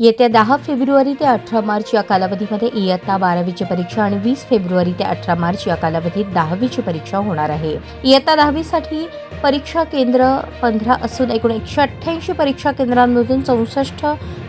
येत्या दहा फेब्रुवारी ते अठरा मार्च या कालावधीमध्ये इयत्ता बारावीची परीक्षा आणि वीस फेब्रुवारी ते अठरा मार्च या कालावधीत दहावीची परीक्षा होणार आहे. इयत्ता दहावीसाठी परीक्षा केंद्र पंधरा असून एकूण एकशे अठ्ठ्याऐंशी परीक्षा केंद्रांमधून चौसष्ट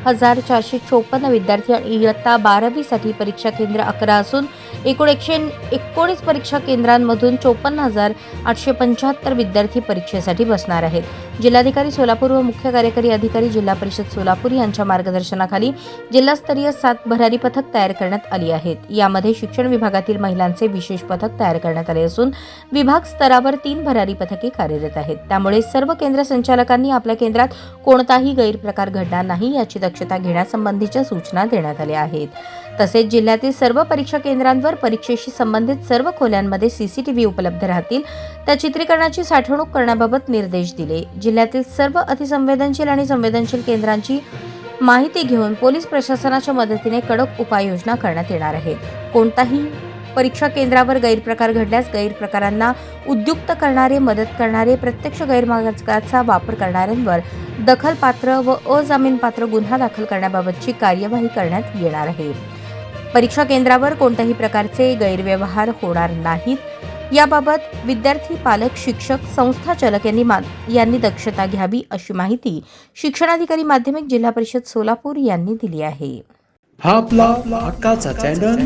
हजार चारशे चोपन्न विद्यार्थी आणि इयत्ता बारावीसाठी परीक्षा केंद्र अकरा असून एकूण एकशे एकोणीस परीक्षा केंद्रांमधून चोपन्न हजार आठशे पंच्याहत्तर विद्यार्थी परीक्षेसाठी बसणार आहेत. जिल्हाधिकारी सोलापूर व मुख्य कार्यकारी अधिकारी जिल्हा परिषद सोलापूर यांच्या मार्गदर्शनाखाली जिल्हास्तरीय सात भरारी पथक तयार करण्यात आली आहेत. यामध्ये शिक्षण विभागातील महिलांचे विशेष पथक तयार करण्यात आले असून विभाग स्तरावर तीन भरारी पथके कार्यरत आहेत. त्यामुळे सर्व केंद्र संचालकांनी आपल्या केंद्रात कोणताही गैरप्रकार घडणार नाही याची दक्षता दक्षता घेण्यासंबंधीच्या सूचना देण्यात आल्या आहेत. तसेच जिल्ह्यातील सर्व परीक्षा केंद्रांवर परीक्षेशी संबंधित सर्व खोल्यांमध्ये सीसीटीव्ही उपलब्ध राहतील त्या चित्रीकरणाची साठवणूक करण्याबाबत निर्देश दिले. जिल्ह्यातील सर्व अतिसंवेदनशील आणि संवेदनशील केंद्रांची माहिती घेऊन पोलीस प्रशासनाच्या मदतीने कडक उपाययोजना करण्यात येणार आहेत कोणताही परीक्षा केंद्रावर गैरप्रकार घडल्यास गैरप्रकारांना उद्युक्त करणारे मदत करणारे प्रत्यक्ष गैरमार्गाचा वापर करणाऱ्यांवर दखलपात्र व अजामीनपात्र गुन्हा दाखल करण्याबाबतची कार्यवाही करण्यात येणार आहे. परीक्षा केंद्रावर कोणत्याही प्रकारचे गैरव्यवहार होणार नाहीत. याबाबत विद्यार्थी पालक शिक्षक संस्था चालक यांनी यांनी दक्षता घ्यावी अशी माहिती शिक्षणाधिकारी माध्यमिक जिल्हा परिषद सोलापूर यांनी दिली आहे. हा आपला हक्काचा चॅनल